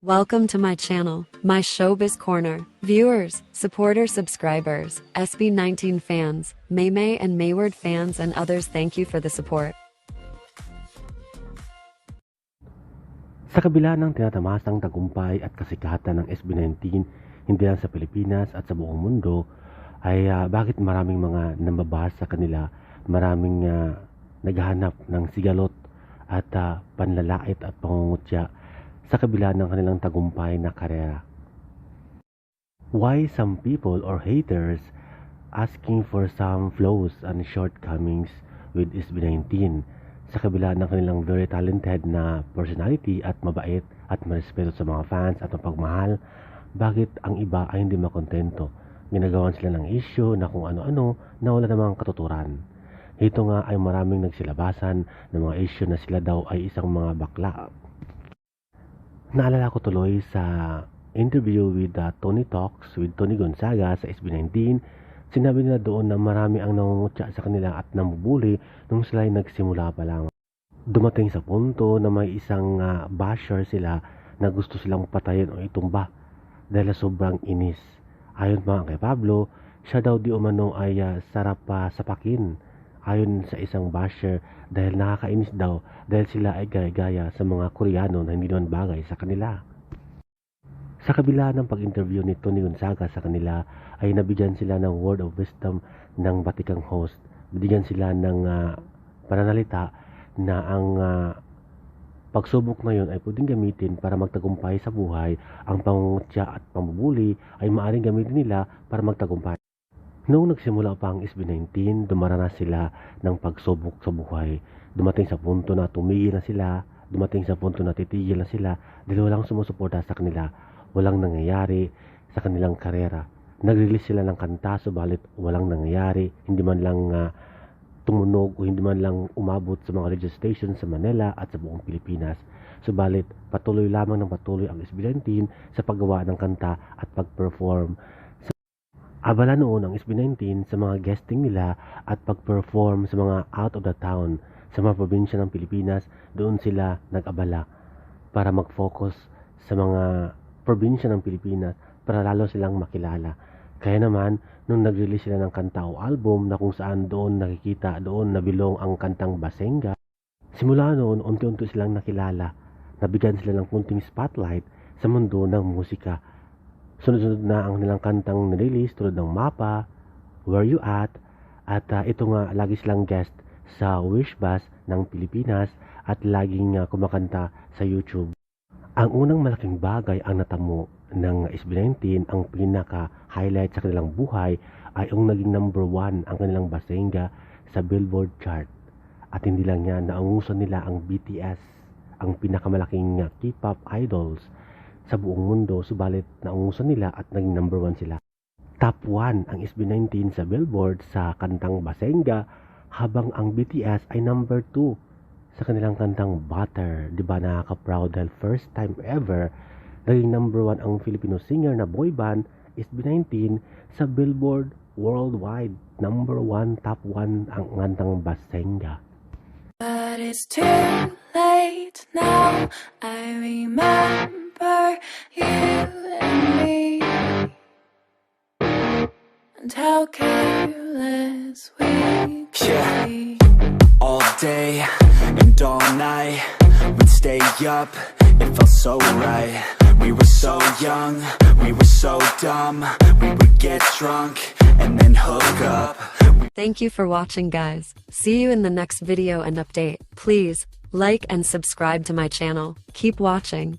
Welcome to my channel, my Showbiz Corner. Viewers, supporters, subscribers, SB19 fans, Maymay and Mayward fans and others thank you for the support. Sa kabila ng tinatamasang tagumpay at kasikatan ng SB19, hindi lang sa Pilipinas at sa buong mundo, ay ah, bakit maraming mga nambabasa sa kanila, maraming ah, naghahanap ng sigalot at ah, panlalait at pangungutya sa kabila ng kanilang tagumpay na karera. Why some people or haters asking for some flaws and shortcomings with SB19 sa kabila ng kanilang very talented na personality at mabait at marespeto sa mga fans at mapagmahal, bakit ang iba ay hindi makontento? Ginagawan sila ng issue na kung ano-ano na wala namang katuturan. Ito nga ay maraming nagsilabasan ng mga issue na sila daw ay isang mga bakla. Naalala ko tuloy sa interview with uh, Tony Talks with Tony Gonzaga sa SB19, sinabi nila doon na marami ang nangungutya sa kanila at namubuli nung sila ay nagsimula pa lang. Dumating sa punto na may isang uh, basher sila na gusto silang patayin o itumba dahil sobrang inis. Ayon pa kay Pablo, siya daw di umano ay uh, sarap pa sapakin ayon sa isang basher dahil nakakainis daw dahil sila ay gaya-gaya sa mga Koreano na hindi naman bagay sa kanila. Sa kabila ng pag-interview ni Tony Gonzaga sa kanila ay nabigyan sila ng word of wisdom ng batikang host. Bigyan sila ng uh, pananalita na ang uh, pagsubok na yun ay pwedeng gamitin para magtagumpay sa buhay. Ang pangungutya at pambubuli ay maaaring gamitin nila para magtagumpay. Noong nagsimula pa ang SB19, dumaranas sila ng pagsubok sa buhay. Dumating sa punto na tumigil na sila, dumating sa punto na titigil na sila dahil walang sumusuporta sa kanila, walang nangyayari sa kanilang karera. Nag-release sila ng kanta subalit walang nangyayari, hindi man lang uh, tumunog o hindi man lang umabot sa mga radio stations sa Manila at sa buong Pilipinas. Subalit patuloy lamang ng patuloy ang SB19 sa paggawa ng kanta at pag-perform Abala noon ang SB19 sa mga guesting nila at pag-perform sa mga out of the town sa mga probinsya ng Pilipinas, doon sila nag-abala para mag-focus sa mga probinsya ng Pilipinas para lalo silang makilala. Kaya naman, nung nag-release sila ng kanta o album na kung saan doon nakikita, doon nabilong ang kantang Basenga, simula noon, unti-unti silang nakilala. Nabigyan sila ng kunting spotlight sa mundo ng musika Sunod-sunod na ang nilang kantang nirelease tulad ng Mapa, Where You At, at uh, ito nga lagi silang guest sa Wish Bus ng Pilipinas at laging uh, kumakanta sa YouTube. Ang unang malaking bagay ang natamo ng SB19 ang pinaka-highlight sa kanilang buhay ay ang naging number one ang kanilang basenga sa Billboard chart. At hindi lang yan, naangusan nila ang BTS, ang pinakamalaking uh, K-pop idols sa buong mundo subalit naungusan nila at naging number 1 sila. Top 1 ang SB19 sa Billboard sa kantang Basenga habang ang BTS ay number 2 sa kanilang kantang Butter. Di ba nakaka-proud dahil first time ever naging number 1 ang Filipino singer na boy band SB19 sa Billboard worldwide. Number 1, top 1 ang kantang Basenga. But it's too late now. I remember you and me, and how careless we Yeah. be. all day and all night We'd stay up, it felt so right We were so young, we were so dumb We would get drunk and then hook up Thank you for watching guys. See you in the next video and update. Please, like and subscribe to my channel. Keep watching.